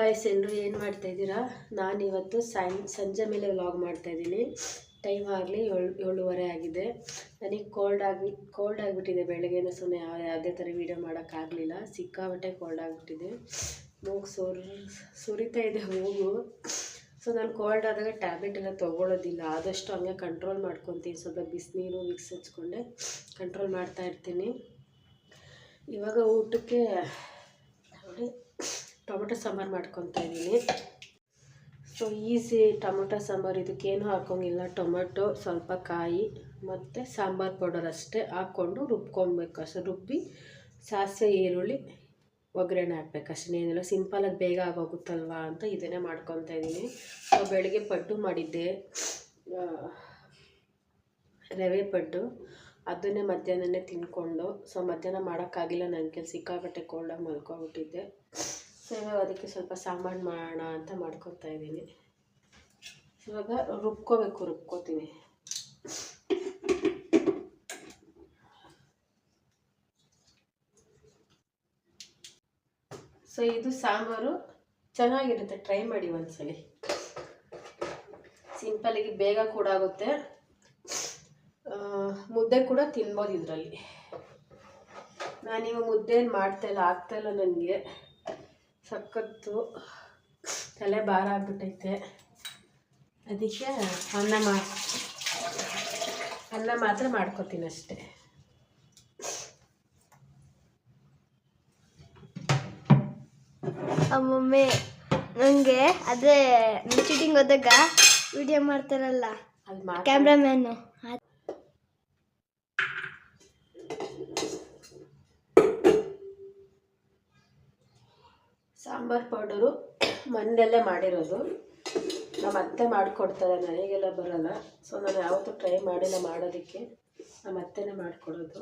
Guys ಎಲ್ಲರೂ ಏನು ಮಾಡ್ತಾ ಮಾಡ್ತಾಯಿದ್ದೀರಾ ನಾನಿವತ್ತು ಸಾಯಂ, ಸಂಜೆ ಮೇಲೆ ವ್ಲಾಗ್ ಮಾಡ್ತಾಯಿದ್ದೀನಿ ಟೈಮ್ ಆಗಲಿ ಏಳು, ಏಳುವರೆ ಆಗಿದೆ. ನನಗೆ ಕೋಲ್ಡ್ ಆಗಿ ಕೋಲ್ಡ್ ಆಗಿಬಿಟ್ಟಿದೆ ಬೆಳಗ್ಗೆಯಿಂದ ಸುಮ್ಮನೆ ಯಾವ ಯಾವುದೇ ಥರ ವೀಡಿಯೋ ಮಾಡೋಕ್ಕಾಗಲಿಲ್ಲ ಸಿಕ್ಕಾಬಟ್ಟೆ ಕೋಲ್ಡ್ ಆಗಿಬಿಟ್ಟಿದೆ. ಮೂಗು ಸುರ್, ಸುರಿತಾ ಇದೆ ಮೂಗು. ಸೊ ನಾನು ಕೋಲ್ಡ್ ಆದಾಗ ಟ್ಯಾಬ್ಲೆಟ್ ಎಲ್ಲ ತೊಗೊಳ್ಳೋದಿಲ್ಲ ಆದಷ್ಟು ಹಂಗೆ ಕಂಟ್ರೋಲ್ ಮಾಡ್ಕೊತೀನಿ. ಸ್ವಲ್ಪ ಬಿಸಿನೀರು ವಿಕ್ಸ್ ಹಚ್ಕೊಂಡೆ ಕಂಟ್ರೋಲ್ ಮಾಡ್ತಾ ಇರ್ತೀನಿ. ಇವಾಗ ಊಟಕ್ಕೆ ನೋಡಿ ಟೊಮೆಟೊ ಸಾಂಬಾರು ಮಾಡ್ಕೊತಾ ಇದ್ದೀನಿ. So easy tomato sambar. ಇದಕ್ಕೇನು ಹಾಕೋಂಗಿಲ್ಲ. ಟೊಮೆಟೊ, ಸ್ವಲ್ಪ ಕಾಯಿ ಮತ್ತು ಸಾಂಬಾರು ಪೌಡರ್ ಅಷ್ಟೇ ಹಾಕ್ಕೊಂಡು ರುಬ್ಕೊಬೇಕು. ಅಷ್ಟೇ ರುಬ್ಬಿ ಸಾಸಿವೆ, ಈರುಳ್ಳಿ, ಒಗ್ಗರಣೆ ಹಾಕ್ಬೇಕು. ಅಷ್ಟೇ, ಏನಿಲ್ಲ. ಸಿಂಪಲಾಗಿ ಬೇಗ ಆಗೋಗುತ್ತಲ್ವಾ ಅಂತ ಇದನ್ನೇ ಮಾಡ್ಕೊತಾ ಇದ್ದೀನಿ. ಸೊ ಬೆಳಗ್ಗೆ ಪಡ್ಡು ಮಾಡಿದ್ದೆ. ರವೆ ಪಡ್ಡು. ಅದನ್ನೇ ಮಧ್ಯಾಹ್ನನೇ ತಿನ್ಕೊಂಡು. ಸೊ ಮಧ್ಯಾಹ್ನ ಮಾಡೋಕ್ಕಾಗಿಲ್ಲ. ನನಗೆ ಸಿಕ್ಕಾಪಟ್ಟೆ ಕೋಲ್ಡಾಗಿ ಮಲ್ಕೊಬಿಟ್ಟಿದ್ದೆ. ಸೊ ಅದಕ್ಕೆ ಸ್ವಲ್ಪ ಸಾಂಬಾರು ಮಾಡೋಣ ಅಂತ ಮಾಡ್ಕೊತಾ ಇದ್ದೀನಿ. ಇವಾಗ ರುಬ್ಕೋಬೇಕು, ರುಬ್ಕೋತೀನಿ. ಸೊ ಇದು ಸಾಂಬಾರು. ಚೆನ್ನಾಗಿರುತ್ತೆ, ಟ್ರೈ ಮಾಡಿ ಒಂದ್ಸಲಿ. ಸಿಂಪಲಿಗೆ ಬೇಗ ಕೂಡ ಆಗುತ್ತೆ. ಮುದ್ದೆ ಕೂಡ ತಿನ್ಬೋದು ಇದರಲ್ಲಿ. ನಾನೀಗ ಮುದ್ದೆ ಏನು ಮಾಡ್ತಾಯಿಲ್ಲ ಆಗ್ತಾಯಿಲ್ಲ ನನಗೆ. ಸಖತ್ತು ತಲೆ ಭಾರ ಆಗ್ಬಿಟ್ಟೈತೆ. ಅದಕ್ಕೆ ಅನ್ನ ಮಾ ಅನ್ನ ಮಾತ್ರ ಮಾಡ್ಕೊತೀನಿ ಅಷ್ಟೇ. ಅಮ್ಮೊಮ್ಮೆ ನನಗೆ ಅದೇ ಶೂಟಿಂಗ್ ಹೋದಾಗ ವಿಡಿಯೋ ಮಾಡ್ತಾರಲ್ಲ ಕ್ಯಾಮ್ರಾಮ್ಯಾನು ಸಾಂಬಾರು ಪೌಡರು ಮನೆಯಲ್ಲೇ ಮಾಡಿರೋದು. ನಮ್ಮ ಅತ್ತೆ ಮಾಡಿಕೊಡ್ತಾರೆ, ನನಗೆಲ್ಲ ಬರಲ್ಲ. ಸೊ ನಾನು ಯಾವತ್ತೂ ಟ್ರೈ ಮಾಡಿಲ್ಲ ಮಾಡೋದಕ್ಕೆ. ನಮ್ಮ ಅತ್ತೆನೇ ಮಾಡಿಕೊಡೋದು.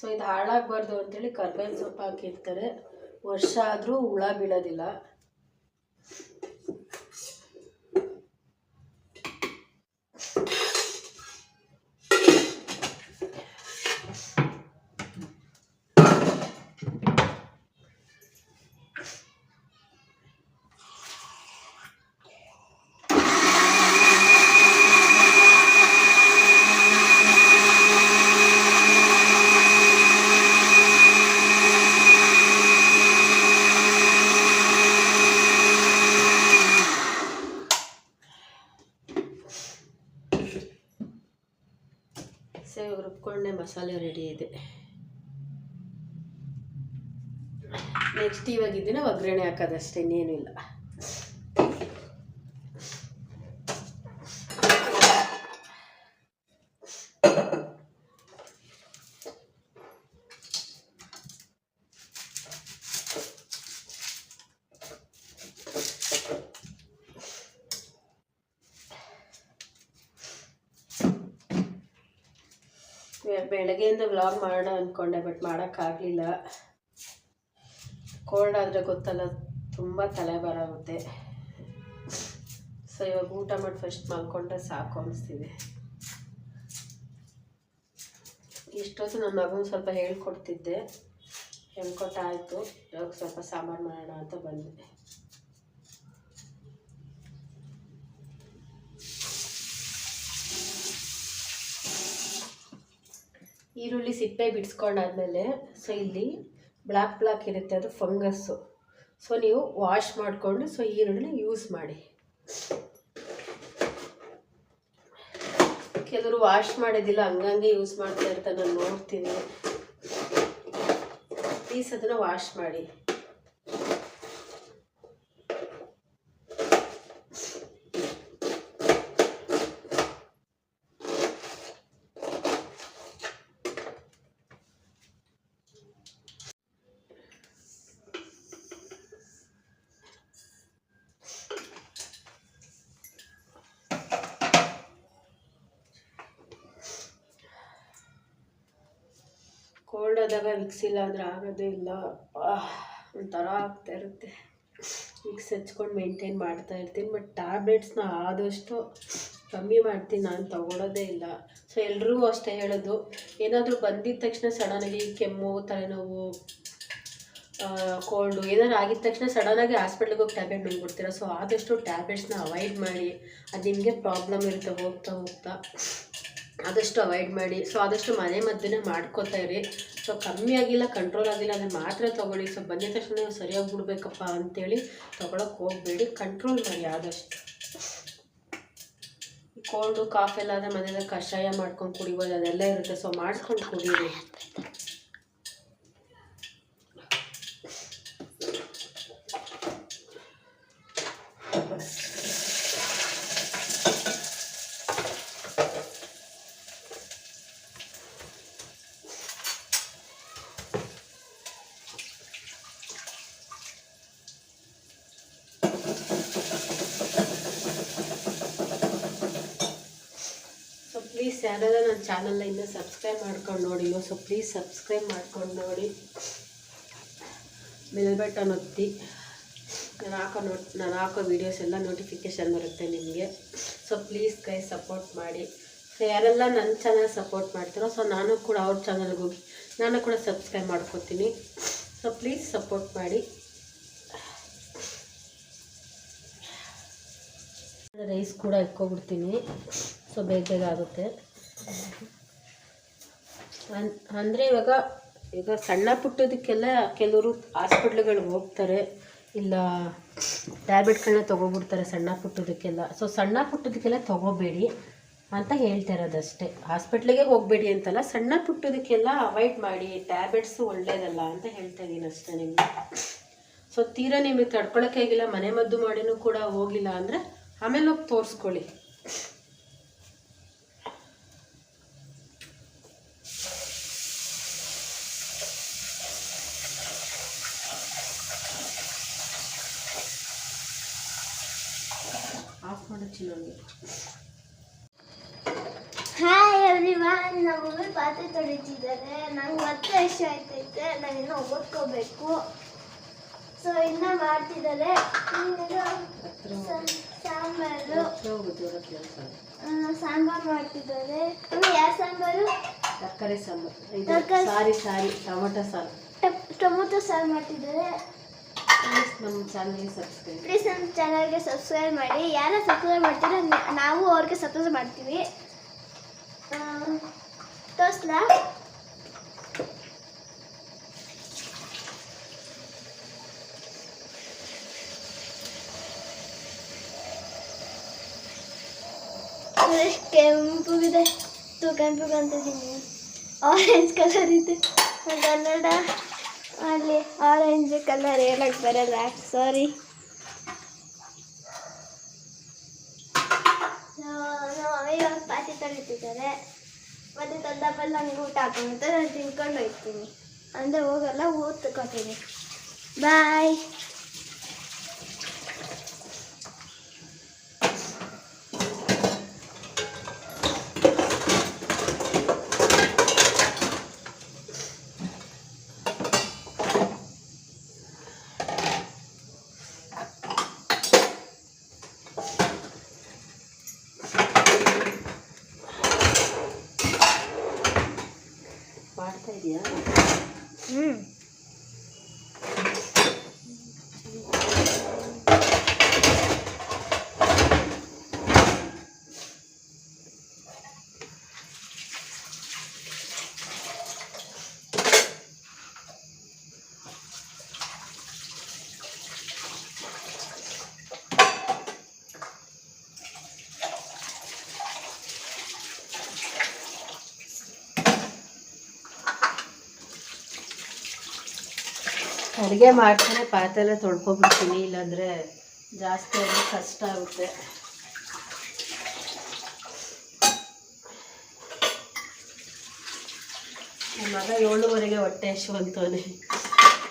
ಸೊ ಇದು ಹಾಳಾಗಬಾರ್ದು ಅಂತೇಳಿ ಕರ್ಬೇವಿನ ಸೊಪ್ಪು ಹಾಕಿರ್ತಾರೆ. ವರ್ಷ ಆದರೂ ಹುಳ ಬೀಳೋದಿಲ್ಲ. ಸೇವ್ ರುಬ್ಕೊಂಡೆ ಮಸಾಲೆ ರೆಡಿ ಇದೆ. ನೆಕ್ಸ್ಟ್ ಇವಾಗ ಇದನ್ನ ಒಗ್ಗರಣೆ ಹಾಕೋದಷ್ಟೇ ಇನ್ನೇನು ಇಲ್ಲ. ಬೆಳಗ್ಗೆಯಿಂದ ವ್ಲಾಗ್ ಮಾಡೋಣ ಅಂದ್ಕೊಂಡೆ ಬಟ್ ಮಾಡೋಕ್ಕಾಗಲಿಲ್ಲ. ಕೋಲ್ಡ್ ಆದರೆ ಗೊತ್ತಲ್ಲ, ತುಂಬ ತಲೆ ಬರಾಗುತ್ತೆ. ಸೊ ಇವಾಗ ಊಟ ಮಾಡಿ ಫಸ್ಟ್ ಮಲ್ಕೊಂಡ್ರೆ ಸಾಕು ಅನಿಸ್ತಿದೆ. ಇಷ್ಟೊತ್ತು ನನ್ನ ಮಗನ ಸ್ವಲ್ಪ ಹೇಳ್ಕೊಡ್ತಿದ್ದೆ. ಹೇಳ್ಕೊಟ್ಟಾಯಿತು. ಇವಾಗ ಸ್ವಲ್ಪ ಸಾಂಬಾರು ಮಾಡೋಣ ಅಂತ ಬಂದೆ. ಈರುಳ್ಳಿ ಸಿಪ್ಪೆ ಬಿಡಿಸ್ಕೊಂಡಾದ್ಮೇಲೆ ಸೊ ಇಲ್ಲಿ ಬ್ಲ್ಯಾಕ್ ಬ್ಲ್ಯಾಕ್ ಇರುತ್ತೆ ಅದು ಫಂಗಸ್ಸು ಸೊ ನೀವು ವಾಶ್ ಮಾಡಿಕೊಂಡು ಸೊ ಈರುಳ್ಳಿ ಯೂಸ್ ಮಾಡಿ. ಕೆಲವರು ವಾಶ್ ಮಾಡೋದಿಲ್ಲ, ಹಂಗಂಗೆ ಯೂಸ್ ಮಾಡ್ತಾ ಇರ್ತಾರೆ, ನಾನು ನೋಡ್ತೀನಿ. ಪ್ಲೀಸ್ ಅದನ್ನು ವಾಶ್ ಮಾಡಿ ಕೋಲ್ಡ್ ವಿಕ್ಸ್ ಇಲ್ಲ ಅಂದರೆ ಆಗೋದೇ ಇಲ್ಲ. ಒಂಥರ ಆಗ್ತಾ ಇರುತ್ತೆ. ವಿಕ್ಸ್ ಹಚ್ಕೊಂಡು ಮೇಂಟೈನ್ ಮಾಡ್ತಾ ಇರ್ತೀನಿ ಬಟ್ ಟ್ಯಾಬ್ಲೆಟ್ಸ್ನ ಆದಷ್ಟು ಕಮ್ಮಿ ಮಾಡ್ತೀನಿ. ನಾನು ತಗೊಳ್ಳೋದೇ ಇಲ್ಲ. ಸೊ ಎಲ್ರಿಗೂ ಅಷ್ಟೇ ಹೇಳೋದು, ಏನಾದರೂ ಬಂದಿದ್ದ ತಕ್ಷಣ ಸಡನ್ನಾಗಿ ಕೆಮ್ಮು, ತಲೆನೋವು ಕೋಲ್ಡು ಏನಾದ್ರೂ ಆಗಿದ ತಕ್ಷಣ ಸಡನ್ನಾಗಿ ಹಾಸ್ಪಿಟ್ಲಿಗೆ ಹೋಗಿ ಟ್ಯಾಬ್ಲೆಟ್ ನುಂಗ್ಬಿಡ್ತೀರ ಸೊ ಆದಷ್ಟು ಟ್ಯಾಬ್ಲೆಟ್ಸ್ನ ಅವಾಯ್ಡ್ ಮಾಡಿ, ಅದು ನಿಮಗೆ ಪ್ರಾಬ್ಲಮ್ ಇರುತ್ತೆ, ಹೋಗ್ತಾ ಹೋಗ್ತಾ. ಆದಷ್ಟು ಅವಾಯ್ಡ್ ಮಾಡಿ. ಸೊ ಆದಷ್ಟು ಮನೆ ಮದ್ದನ್ನೇ ಮಾಡ್ಕೋತಾ ಇರಿ. ಸೊ ಕಮ್ಮಿ ಆಗಿಲ್ಲ ಕಂಟ್ರೋಲ್ ಆಗಿಲ್ಲ ಅಂದರೆ ಮಾತ್ರ ತೊಗೊಳ್ಳಿ. ಸೊ ಬಂದಿದ ತಕ್ಷಣ ನೀವು ಸರಿಯಾಗಿ ಬಿಡ್ಬೇಕಪ್ಪ ಅಂತೇಳಿ ತೊಗೊಳಕ್ಕೆ ಹೋಗಬೇಡಿ. ಕಂಟ್ರೋಲ್ ಮಾಡಿ ಆದಷ್ಟು. ಕೋಲ್ಡು ಕಾಫ್ ಎಲ್ಲ ಆದರೆ ಮನೇಲಿ ಕಷಾಯ ಮಾಡ್ಕೊಂಡು ಕುಡಿಬೋದು, ಅದೆಲ್ಲ ಇರುತ್ತೆ. ಸೊ ಮಾಡ್ಕೊಂಡು ಕುಡೀರಿ ಸೊ ಪ್ಲೀಸ್ ಯಾರೆಲ್ಲ ನನ್ನ ಚಾನಲ್ನ ಇನ್ನೂ ಸಬ್ಸ್ಕ್ರೈಬ್ ಮಾಡ್ಕೊಂಡು ನೋಡಿಲ್ಲ ಸೊ ಪ್ಲೀಸ್ ಸಬ್ಸ್ಕ್ರೈಬ್ ಮಾಡ್ಕೊಂಡು ನೋಡಿ. ಬೆಲ್ ಬಟನ್ ಒತ್ತಿ. ನಾನು ಹಾಕೋ ನೋಟ್, ನಾನು ಹಾಕೋ ವೀಡಿಯೋಸ್ ಎಲ್ಲ ನೋಟಿಫಿಕೇಷನ್ ಬರುತ್ತೆ ನಿಮಗೆ. ಸೊ ಪ್ಲೀಸ್ ಕೈ ಸಪೋರ್ಟ್ ಮಾಡಿ. ಸೊ ಯಾರೆಲ್ಲ ನನ್ನ ಚಾನಲ್ ಸಪೋರ್ಟ್ ಮಾಡ್ತೀರೋ ಸೊ ನಾನು ಕೂಡ ಅವ್ರ ಚಾನಲ್ಗೆ ಹೋಗಿ ನಾನು ಕೂಡ ಸಬ್ಸ್ಕ್ರೈಬ್ ಮಾಡ್ಕೊತೀನಿ. ಸೊ ಪ್ಲೀಸ್ ಸಪೋರ್ಟ್ ಮಾಡಿ. ರೈಸ್ ಕೂಡ ಇಟ್ಕೊಬಿಡ್ತೀನಿ. ಸೊ ಬೇಗ ಬೇಗ ಆಗುತ್ತೆ ಅಂದರೆ ಇವಾಗ, ಈಗ ಸಣ್ಣ ಪುಟ್ಟದಕ್ಕೆಲ್ಲ ಕೆಲವರು ಹಾಸ್ಪಿಟ್ಲ್ಗಳಿಗೆ ಹೋಗ್ತಾರೆ, ಇಲ್ಲ ಟ್ಯಾಬ್ಲೆಟ್ಗಳನ್ನ ತೊಗೊಬಿಡ್ತಾರೆ ಸಣ್ಣ ಪುಟ್ಟದಕ್ಕೆಲ್ಲ. ಸೊ ಸಣ್ಣ ಪುಟ್ಟದಕ್ಕೆಲ್ಲ ತೊಗೋಬೇಡಿ ಅಂತ ಹೇಳ್ತಾ ಇರೋದಷ್ಟೇ. ಹಾಸ್ಪಿಟ್ಲಿಗೆ ಹೋಗಬೇಡಿ ಅಂತಲ್ಲ, ಸಣ್ಣ ಪುಟ್ಟದಕ್ಕೆಲ್ಲ ಅವಾಯ್ಡ್ ಮಾಡಿ, ಟ್ಯಾಬ್ಲೆಟ್ಸು ಒಳ್ಳೇದಲ್ಲ ಅಂತ ಹೇಳ್ತಾ ಇದ್ದೀನಿ ಅಷ್ಟೇ ನಿಮಗೆ. ಸೊ ತೀರಾ ನಿಮಗೆ ತಡ್ಕೊಳಕ್ಕೆ ಆಗಿಲ್ಲ ಮನೆ ಮದ್ದು ಮಾಡಿನೂ ಕೂಡ ಹೋಗಿಲ್ಲ ಅಂದರೆ ಆಮೇಲೆ ಹೋಗಿ ತೋರಿಸ್ಕೊಳ್ಳಿ. ಮಾಡೋ ಹಾಯ್ ಎವ್ರಿವನ್ ನಮ್ಮ ಮಮ್ಮಿ ಪಾತ್ರೆ ತೊಳಿತಿದ್ದಾರೆ ನಂಗೆ ಮತ್ತೆ ಎಷ್ಟು ಆಯ್ತೈತೆ ನಾನು ಇನ್ನೂ ಓದ್ಕೋಬೇಕು ಸೊ ಇನ್ನ ಮಾಡ್ತಿದ್ದಾರೆ ಸಾಂಬಾರು. ಸಾಂಬಾರು ಮಾಡ್ತಿದ್ದಾರೆ ಯಾವ ಸಾಂಬಾರು? ತರಕಾರಿ ಸಾಂಬಾರು. ತರಕಾರಿ- ಸಾರಿ ಸಾರಿ ಟೊಮೊಟೊ ಸಾರು. ಟೊಮೊಟೊ ಸಾರು ಮಾಡ್ತಿದ್ದಾರೆ ಪ್ಲೀಸ್ ನಮ್ಮ ಚಾನಲ್ಗೆ ಸಬ್ಸ್ಕ್ರೈಬ್ ಪ್ಲೀಸ್ ನಮ್ಮ ಚಾನಲ್ಗೆ ಸಬ್ಸ್ಕ್ರೈಬ್ ಮಾಡಿ ಯಾರು ಸಬ್ಸ್ಕ್ರೈಬ್ ಮಾಡ್ತೀರೋ ನ- ನಾವು ಅವ್ರಿಗೆ ಸಬ್ಸ್ಕ್ರೈಬ್ ಮಾಡ್ತೀವಿ ಆ, ತೋರ್ಸ್ಲಾ ಎಷ್ಟು ಕೆಂಪುಗಿದೆ ತು ಕೆಂಪು ಕಾಣ್ತಿದ್ದೀನಿ ಆರೆಂಜ್ ಕಲರ್ ಇದೆ ನಾನ್ ಕನ್ನಡ ಅಲ್ಲಿ ಆರೆಂಜ್ ಕಲರ್ ಏನಕ್ಕೆ ಬರಲ್ಲ. ಸಾರಿ ಇವಾಗ ಪಾತಿ ತೊಳಿತಿದ್ದಾರೆ. ಮತ್ತೆ ತಂದಪ್ಪಲ್ಲಿ ನನಗೆ ಊಟ ಹಾಕೊಂಡ್ ನಾನು ತಿನ್ಕೊಂಡು ಹೋಗ್ತೀನಿ. ಅಂದರೆ ಹೋಗಲ್ಲ ಊಟ ಬಾಯ್ 嗯。ಅಡುಗೆ ಮಾಡ್ತಾನೆ ಪಾತ್ರೆ ಎಲ್ಲ ತೊಳ್ಕೊಬಿಡ್ತೀನಿ, ಇಲ್ಲಾಂದರೆ ಜಾಸ್ತಿ ಆದರೆ ಕಷ್ಟ ಆಗುತ್ತೆ. ನಮ್ಮ ಮಗ ಏಳುವರೆಗೆ ಹೊಟ್ಟೆ ಹಸು ಅಂತವನೆ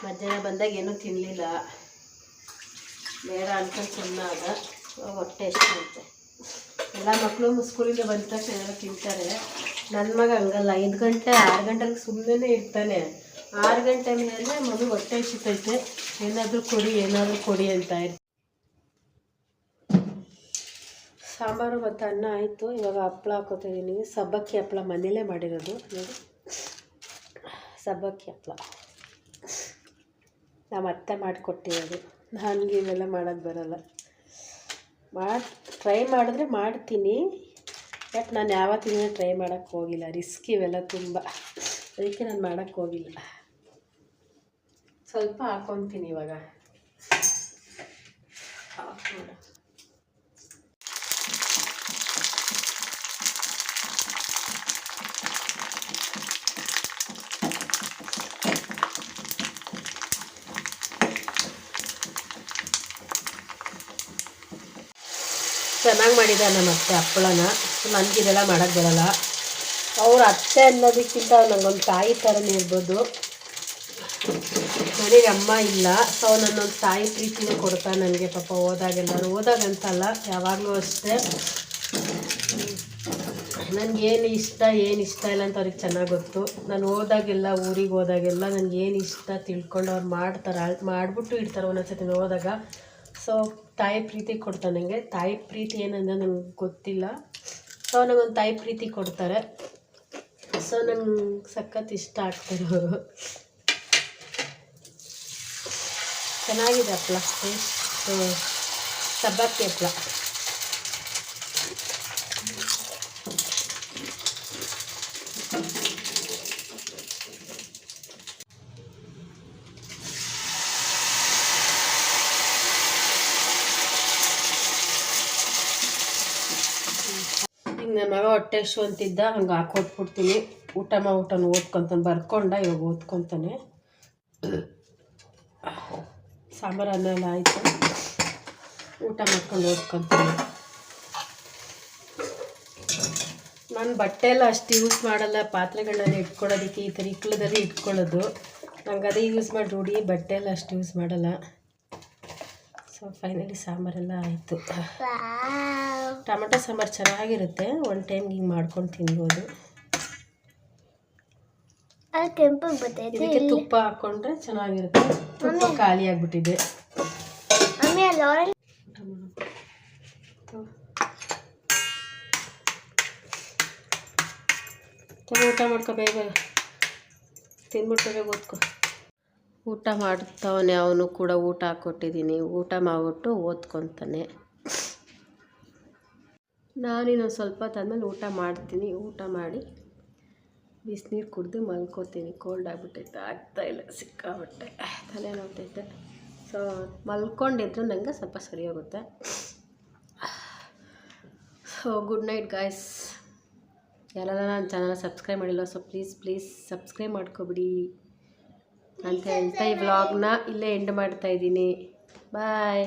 ಮಧ್ಯಾಹ್ನ ಬಂದಾಗ ಏನೂ ತಿನ್ನಲಿಲ್ಲ ಬೇಡ ಅನ್ಕೊಂಡು ಸುಮ್ಮನೆ ಆದ ಹೊಟ್ಟೆ ಹಸು ಅಂತೆ. ಎಲ್ಲ ಮಕ್ಕಳು ಸ್ಕೂಲಿಂದ ಬಂದ ತಕ್ಷಣ ಏನಾದ್ರು ತಿಂತಾರೆ. ನನ್ನ ಮಗ ಹಂಗಲ್ಲ. ಐದು ಗಂಟೆ, ಆರು ಗಂಟೆಗೆ ಸುಮ್ಮನೆ ಇರ್ತಾನೆ. ಆರು ಗಂಟೆ ಮೇಲೆ ಮಗು ಹೊಟ್ಟೆ ಹಸಿತೈತೆ. ಏನಾದರೂ ಕೊಡಿ ಏನಾದರೂ ಕೊಡಿ ಅಂತ ಇರ್ತೀವಿ ಸಾಂಬಾರು ಮತ್ತು ಅನ್ನ ಆಯಿತು. ಇವಾಗ ಹಪ್ಪಳ ಹಾಕೋತಿದ್ದೀನಿ ಸಬ್ಬಕ್ಕಿ ಹಪ್ಪಳ ಮನೇಲೇ ಮಾಡಿರೋದು. ನೋಡಿ. ಸಬ್ಬಕ್ಕಿ ಹಪ್ಪಳ ನಮ್ಮ ಅತ್ತೆ ಮಾಡಿಕೊಟ್ಟಿರೋದು. ನನಗೆ ಇವೆಲ್ಲ ಮಾಡೋದು ಬರಲ್ಲ. ಮಾಡಿ ಟ್ರೈ ಮಾಡಿದ್ರೆ ಮಾಡ್ತೀನಿ. ಬಟ್ ನಾನು ಯಾವತ್ತಿನ ಟ್ರೈ ಮಾಡೋಕ್ಕೆ ಹೋಗಿಲ್ಲ. ರಿಸ್ಕ್ ಇವೆಲ್ಲ ತುಂಬ. ಅದಕ್ಕೆ ನಾನು ಮಾಡೋಕ್ಕೆ ಹೋಗಿಲ್ಲ. ಸ್ವಲ್ಪ ಹಾಕೊತೀನಿ ಇವಾಗ. ಚೆನ್ನಾಗಿ ಮಾಡಿದ ನಮ್ಮ ಅತ್ತೆ ಹಪ್ಪಳನ ನನಗಿದೆಲ್ಲ ಮಾಡೋಕ್ಕೆ ಬರಲ್ಲ. ಅವ್ರ ಅತ್ತೆ ಅನ್ನೋದಕ್ಕಿಂತ ನನಗೊಂದು ತಾಯಿ ಥರನೇ ಇರ್ಬೋದು. ನನಗೆ ಅಮ್ಮ ಇಲ್ಲ. ಸೊ ನನ್ನೊಂದು ತಾಯಿ ಪ್ರೀತಿನ ಕೊಡ್ತಾ ನನಗೆ ಪಾಪ ಹೋದಾಗೆಲ್ಲ ನಾನು ಹೋದಾಗಂತಲ್ಲ ಯಾವಾಗಲೂ ಅಷ್ಟೇ. ನನಗೇನು ಇಷ್ಟ, ಏನು ಇಷ್ಟ ಇಲ್ಲ ಅಂತ ಅವ್ರಿಗೆ ಚೆನ್ನಾಗಿ ಗೊತ್ತು. ನಾನು ಹೋದಾಗೆಲ್ಲ ಊರಿಗೆ ಹೋದಾಗೆಲ್ಲ ನನಗೆ ಏನು ಇಷ್ಟ ತಿಳ್ಕೊಂಡು ಅವ್ರು ಮಾಡ್ತಾರೆ. ಮಾಡಿಬಿಟ್ಟು ಇಡ್ತಾರೆ ಒಂದೊಂದು ಸತಿ ಹೋದಾಗ ಸೊ ತಾಯಿ ಪ್ರೀತಿ ಕೊಡ್ತಾರೆ ನನಗೆ ತಾಯಿ ಪ್ರೀತಿ ಏನಂದ್ರೆ ನನಗೆ ಗೊತ್ತಿಲ್ಲ. ಸೊ ನನಗೊಂದು ತಾಯಿ ಪ್ರೀತಿ ಕೊಡ್ತಾರೆ. ಸೊ ನಂಗೆ ಸಖತ್ ಇಷ್ಟ ಆಗ್ತಾರೆ ಅವರು. ಚೆನ್ನಾಗಿದೆ ಹಪ್ಪಳ ಟೇಸ್ಟು ಸಬ್ಬಕ್ಕಿ ಹಪ್ಪಳ ನನ್ನ ಮಗ ಹೊಟ್ಟೆ ಶು ಅಂತಿದ್ದ, ಹಂಗೆ ಹಾಕೊಟ್ಬಿಡ್ತೀನಿ ಊಟ ಮಾ ಊಟನ ಓದ್ಕೊತಾನೆ, ಬರ್ಕೊಂಡ ಇವಾಗ ಓದ್ಕೊತಾನೆ. ಸಾಂಬಾರು ಅನ್ನ ಎಲ್ಲ ಆಯಿತು. ಊಟ ಮಾಡ್ಕೊಂಡು ಹೋಗ್ಕೊಂತೀನಿ ನಾನು ಬಟ್ಟೆ ಎಲ್ಲ ಅಷ್ಟು ಯೂಸ್ ಮಾಡಲ್ಲ. ಪಾತ್ರೆಗಳನ್ನೆಲ್ಲ ಇಟ್ಕೊಳ್ಳೋದಕ್ಕೆ ಈ ಥರ ಇಕ್ಕಳದಲ್ಲಿ ಇಟ್ಕೊಳ್ಳೋದು. ನಂಗೆ ಅದೇ ಯೂಸ್ ಮಾಡಿ ರೂಢಿ ಬಟ್ಟೆ ಎಲ್ಲ ಅಷ್ಟು ಯೂಸ್ ಮಾಡಲ್ಲ. ಸೊ ಫೈನಲಿ ಸಾಂಬಾರೆಲ್ಲ ಆಯಿತು. ಟೊಮೆಟೊ ಸಾಂಬಾರು ಚೆನ್ನಾಗಿರುತ್ತೆ. ಒನ್ ಟೈಮ್ ಹಿಂಗೆ ಮಾಡ್ಕೊಂಡು ತಿನ್ಬೋದು. ಕೆಂಪು ಇದಕ್ಕೆ ತುಪ್ಪ ಹಾಕ್ಕೊಂಡ್ರೆ ಚೆನ್ನಾಗಿರುತ್ತೆ. ತುಪ್ಪ ಖಾಲಿ ಆಗಿಬಿಟ್ಟಿದೆ ಊಟ ಮಾಡ್ಕೊ ಬೇಗ ತಿನ್ಬಿಟ್ಟು ಬೇಗ ಓದ್ಕೊ. ಊಟ ಮಾಡ್ತಾವನೆ ಅವನು ಕೂಡ ಊಟ ಹಾಕ್ಕೊಟ್ಟಿದ್ದೀನಿ ಊಟ ಮಾಡಿಬಿಟ್ಟು ಓದ್ಕೊತಾನೆ. ನಾನಿನ್ನೊಂದು ಸ್ವಲ್ಪ ಹೊತ್ತಾದ್ಮೇಲೆ ಊಟ ಮಾಡ್ತೀನಿ. ಊಟ ಮಾಡಿ ಬಿಸಿನೀರು ಕುಡಿದು ಮಲ್ಕೋತೀನಿ. ಕೋಲ್ಡ್ ಆಗಿಬಿಟ್ಟೈತೆ ಆಗ್ತಾಯಿಲ್ಲ ಸಿಕ್ಕಾಬಿಟ್ಟೆ ತಲೆ ನೋಡ್ತೈತೆ ಸೊ ಮಲ್ಕೊಂಡಿದ್ರು ನನಗೆ ಸ್ವಲ್ಪ ಸರಿ ಹೋಗುತ್ತೆ ಸೊ ಗುಡ್ ನೈಟ್ ಗಾಯ್ಸ್ ಯಾರೆಲ್ಲ ನನ್ನ ಚಾನಲ್ ಸಬ್ಸ್ಕ್ರೈಬ್ ಮಾಡಿಲ್ಲ ಸೊ ಪ್ಲೀಸ್ ಪ್ಲೀಸ್ ಸಬ್ಸ್ಕ್ರೈಬ್ ಮಾಡ್ಕೊಬಿಡಿ. ಅಂತ ಹೇಳ್ತಾ ಈ ವ್ಲಾಗ್ನ ಇಲ್ಲೇ ಎಂಡ್ ಮಾಡ್ತಾಯಿದ್ದೀನಿ ಬಾಯ್